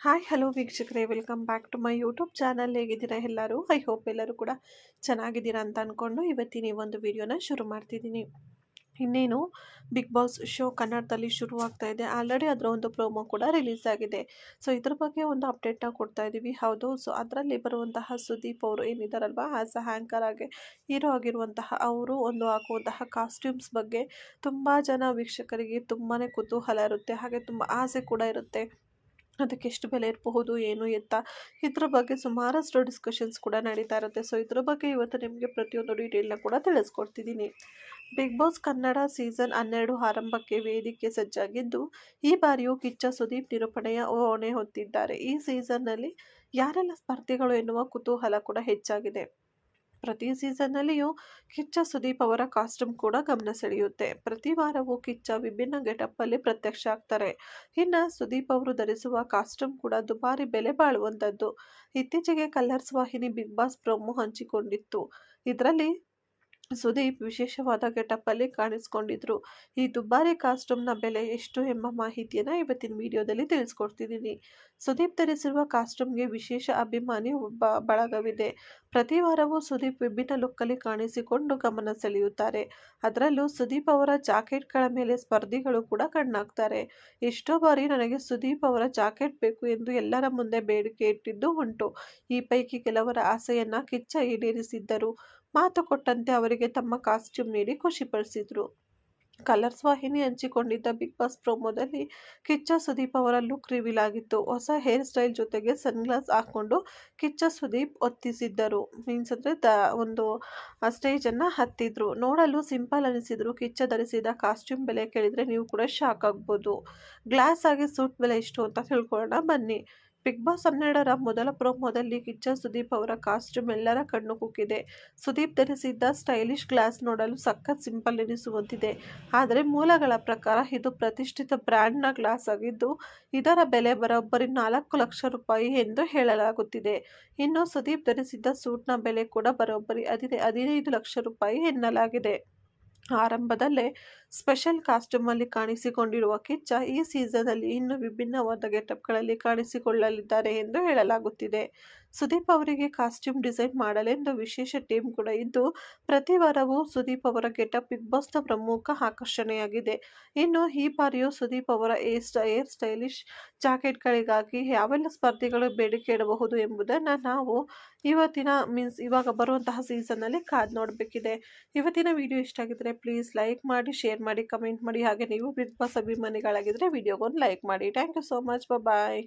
Hi hello ವೀಕ್ಷಕರೇ welcome back to my YouTube channel ಹೇಗಿದ್ದೀರಾ ಎಲ್ಲರೂ? ಐ ಹೋಪ್ ಎಲ್ಲರೂ ಕೂಡ ಚೆನ್ನಾಗಿದ್ದೀರಾ ಅಂತ ಅಂದ್ಕೊಂಡು ಇವತ್ತಿನ ಈ ಒಂದು ವಿಡಿಯೋನ ಶುರು ಮಾಡ್ತಿದ್ದೀನಿ. ಇನ್ನೇನು ಬಿಗ್ ಬಾಸ್ ಶೋ ಕನ್ನಡದಲ್ಲಿ ಶುರುವಾಗ್ತಾ ಇದೆ. ಆಲ್ರೆಡಿ ಅದರ ಒಂದು ಪ್ರೋಮೋ ಕೂಡ ರಿಲೀಸ್ ಆಗಿದೆ. ಸೊ ಇದ್ರ ಬಗ್ಗೆ ಒಂದು ಅಪ್ಡೇಟ್ನ ಕೊಡ್ತಾ ಇದ್ದೀವಿ ಹೌದು ಸೊ ಅದರಲ್ಲಿ ಬರುವಂತಹ ಸುದೀಪ್ ಅವರು ಏನಿದ್ದಾರಲ್ವಾ ಆ್ಯಸ್ ಅ ಹ್ಯಾಂಕರ್ ಆಗಿ ಹೀರೋ ಆಗಿರುವಂತಹ ಅವರು ಒಂದು ಹಾಕುವಂತಹ ಕಾಸ್ಟ್ಯೂಮ್ಸ್ ಬಗ್ಗೆ ತುಂಬ ಜನ ವೀಕ್ಷಕರಿಗೆ ತುಂಬಾ ಕುತೂಹಲ ಇರುತ್ತೆ. ಹಾಗೆ ತುಂಬ ಆಸೆ ಕೂಡ ಇರುತ್ತೆ. ಅದಕ್ಕೆ ಎಷ್ಟು ಬೆಲೆ ಇರಬಹುದು, ಏನು ಎತ್ತ ಇದ್ರ ಬಗ್ಗೆ ಸುಮಾರಷ್ಟು ಡಿಸ್ಕಷನ್ಸ್ ಕೂಡ ನಡೀತಾ ಇರುತ್ತೆ. ಸೊ ಇದ್ರ ಬಗ್ಗೆ ಇವತ್ತು ನಿಮಗೆ ಪ್ರತಿಯೊಂದು ಡೀಟೇಲ್ನ ಕೂಡ ತಿಳಿಸ್ಕೊಡ್ತಿದ್ದೀನಿ. ಬಿಗ್ ಬಾಸ್ ಕನ್ನಡ ಸೀಸನ್ ಹನ್ನೆರಡು ಆರಂಭಕ್ಕೆ ವೇದಿಕೆ ಸಜ್ಜಾಗಿದ್ದು, ಈ ಬಾರಿಯೂ ಕಿಚ್ಚ ಸುದೀಪ್ ನಿರೂಪಣೆಯ ಹೊಣೆ ಹೊತ್ತಿದ್ದಾರೆ. ಈ ಸೀಸನ್ನಲ್ಲಿ ಯಾರೆಲ್ಲ ಸ್ಪರ್ಧಿಗಳು ಎನ್ನುವ ಕುತೂಹಲ ಕೂಡ ಹೆಚ್ಚಾಗಿದೆ. ಪ್ರತಿ ಸೀಸನ್ನಲ್ಲಿಯೂ ಕಿಚ್ಚ ಸುದೀಪ್ ಅವರ ಕಾಸ್ಟ್ಯೂಮ್ ಕೂಡ ಗಮನ ಸೆಳೆಯುತ್ತೆ. ಪ್ರತಿ ವಾರವೂ ಕಿಚ್ಚ ವಿಭಿನ್ನ ಗೆಟಪ್ಪಲ್ಲಿ ಪ್ರತ್ಯಕ್ಷ ಆಗ್ತಾರೆ. ಇನ್ನು ಸುದೀಪ್ ಅವರು ಧರಿಸುವ ಕಾಸ್ಟ್ಯೂಮ್ ಕೂಡ ದುಬಾರಿ ಬೆಲೆ ಬಾಳುವಂಥದ್ದು ಇತ್ತೀಚೆಗೆ ಕಲರ್ಸ್ ವಾಹಿನಿ ಬಿಗ್ ಬಾಸ್ ಪ್ರೊಮೋ ಹಂಚಿಕೊಂಡಿತ್ತು. ಇದರಲ್ಲಿ ಸುದೀಪ್ ವಿಶೇಷವಾದ ಗೆಟಪ್ಪಲ್ಲಿ ಕಾಣಿಸ್ಕೊಂಡಿದ್ರು. ಈ ದುಬಾರಿ ಕಾಸ್ಟ್ಯೂಮ್ನ ಬೆಲೆ ಎಷ್ಟು ಎಂಬ ಮಾಹಿತಿಯನ್ನು ಇವತ್ತಿನ ವಿಡಿಯೋದಲ್ಲಿ ತಿಳಿಸ್ಕೊಡ್ತಿದ್ದೀನಿ. ಸುದೀಪ್ ಧರಿಸಿರುವ ಕಾಸ್ಟ್ಯೂಮ್ಗೆ ವಿಶೇಷ ಅಭಿಮಾನಿ ಒಬ್ಬ ಬಳಗವಿದೆ. ಪ್ರತಿ ವಾರವೂ ಸುದೀಪ್ ವಿಭಿನ್ನ ಲುಕ್ಕಲ್ಲಿ ಕಾಣಿಸಿಕೊಂಡು ಗಮನ ಸೆಳೆಯುತ್ತಾರೆ. ಅದರಲ್ಲೂ ಸುದೀಪ್ ಅವರ ಜಾಕೆಟ್ಗಳ ಮೇಲೆ ಸ್ಪರ್ಧಿಗಳು ಕೂಡ ಕಣ್ಣಾಗ್ತಾರೆ. ಎಷ್ಟೋ ಬಾರಿ ನನಗೆ ಸುದೀಪ್ ಅವರ ಜಾಕೆಟ್ ಬೇಕು ಎಂದು ಎಲ್ಲರ ಮುಂದೆ ಬೇಡಿಕೆ ಇಟ್ಟಿದ್ದು ಉಂಟು. ಈ ಪೈಕಿ ಕೆಲವರ ಆಸೆಯನ್ನ ಕಿಚ್ಚ ಈಡೇರಿಸಿದ್ದರು. ಮಾತು ಕೊಟ್ಟಂತೆ ಅವರಿಗೆ ತಮ್ಮ ಕಾಸ್ಟ್ಯೂಮ್ ನೀಡಿ ಖುಷಿಪಡಿಸಿದ್ರು. ಕಲರ್ಸ್ ವಾಹಿನಿ ಹಂಚಿಕೊಂಡಿದ್ದ ಬಿಗ್ ಬಾಸ್ ಪ್ರೋಮೋದಲ್ಲಿ ಕಿಚ್ಚ ಸುದೀಪ್ ಅವರ ಲುಕ್ ರಿವೀಲ್ ಆಗಿತ್ತು ಹೊಸ ಹೇರ್ ಸ್ಟೈಲ್ ಜೊತೆಗೆ ಸನ್ಗ್ಲಾಸ್ ಹಾಕೊಂಡು ಕಿಚ್ಚ ಸುದೀಪ್ ಒತ್ತಿಸಿದ್ದರು. ಮೀನ್ಸ್ ಅಂದರೆ ದ ಒಂದು ಸ್ಟೇಜನ್ನು ಹತ್ತಿದ್ರು. ನೋಡಲು ಸಿಂಪಲ್ ಅನಿಸಿದ್ರು. ಕಿಚ್ಚ ಧರಿಸಿದ ಕಾಸ್ಟ್ಯೂಮ್ ಬೆಲೆ ಕೇಳಿದರೆ ನೀವು ಕೂಡ ಶಾಕ್ ಆಗ್ಬೋದು. ಗ್ಲಾಸ್ ಆಗಿ ಸೂಟ್ ಬೆಲೆ ಎಷ್ಟು ಅಂತ ತಿಳ್ಕೊಳ್ಳೋಣ ಬನ್ನಿ. ಬಿಗ್ ಬಾಸ್ ಹನ್ನೆರಡರ ಮೊದಲ ಪ್ರೋಮೋದಲ್ಲಿ ಕಿಚ್ಚ, ಸುದೀಪ್ ಅವರ ಕಾಸ್ಟ್ಯೂಮ್ ಎಲ್ಲರ ಕಣ್ಣು ಕುಕ್ಕಿದೆ. ಸುದೀಪ್ ಧರಿಸಿದ್ದ ಸ್ಟೈಲಿಶ್ ಗ್ಲಾಸ್ ನೋಡಲು ಸಖತ್ ಸಿಂಪಲ್ ಎನಿಸುವಂತಿದೆ. ಆದರೆ ಮೂಲಗಳ ಪ್ರಕಾರ ಇದು ಪ್ರತಿಷ್ಠಿತ ಬ್ರ್ಯಾಂಡ್ನ ಗ್ಲಾಸ್ ಆಗಿದ್ದು, ಇದರ ಬೆಲೆ ಬರೋಬ್ಬರಿ ನಾಲ್ಕು ಲಕ್ಷ ರೂಪಾಯಿ ಎಂದು ಹೇಳಲಾಗುತ್ತಿದೆ. ಇನ್ನು ಸುದೀಪ್ ಧರಿಸಿದ್ದ ಸೂಟ್ನ ಬೆಲೆ ಕೂಡ ಬರೋಬ್ಬರಿ ಅದಿದೆ. ಹದಿನೈದು ಲಕ್ಷ ರೂಪಾಯಿ ಎನ್ನಲಾಗಿದೆ. ಆರಂಭದಲ್ಲೇ ಸ್ಪೆಷಲ್ ಕಾಸ್ಟ್ಯೂಮಲ್ಲಿ ಕಾಣಿಸಿಕೊಂಡಿರುವ ಕಿಚ್ಚ ಈ ಸೀಸನ್ನಲ್ಲಿ ಇನ್ನೂ ವಿಭಿನ್ನವಾದ ಗೆಟಪ್ಗಳಲ್ಲಿ ಕಾಣಿಸಿಕೊಳ್ಳಲಿದ್ದಾರೆ ಎಂದು ಹೇಳಲಾಗುತ್ತಿದೆ. ಸುದೀಪ್ ಅವರಿಗೆ ಕಾಸ್ಟ್ಯೂಮ್ ಡಿಸೈನ್ ಮಾಡಲೆಂದು ವಿಶೇಷ ಟೀಮ್ ಕೂಡ ಇದ್ದು, ಪ್ರತಿ ವಾರವೂ ಸುದೀಪ್ ಅವರ ಗೆಟಪ್ ಬಿಗ್ ಬಾಸ್ನ ಪ್ರಮುಖ ಆಕರ್ಷಣೆಯಾಗಿದೆ. ಇನ್ನು ಈ ಬಾರಿಯೂ ಸುದೀಪ್ ಅವರ ಏರ್ ಏರ್ ಸ್ಟೈಲಿಶ್ ಜಾಕೆಟ್ಗಳಿಗಾಗಿ ಯಾವೆಲ್ಲ ಸ್ಪರ್ಧಿಗಳು ಬೇಡಿಕೆ ಇಡಬಹುದು ಎಂಬುದನ್ನು ನಾವು ಇವತ್ತಿನ ಮೀನ್ಸ್ ಇವಾಗ ಬರುವಂತಹ ಸೀಸನ್ನಲ್ಲಿ ಕಾದು ನೋಡಬೇಕಿದೆ. ಇವತ್ತಿನ ವಿಡಿಯೋ ಇಷ್ಟ ಆಗಿದ್ರೆ ಪ್ಲೀಸ್ ಲೈಕ್ ಮಾಡಿ ಶೇರ್ ಮಾಡಿ ಕಮೆಂಟ್ ಮಾಡಿ, ಹಾಗೆ ನೀವು ಬಿಗ್ ಬಾಸ್ ಅಭಿಮಾನಿಗಳಾಗಿದ್ದರೆ ವಿಡಿಯೋಗೊಂದು ಲೈಕ್ ಮಾಡಿ. Thank you so much bye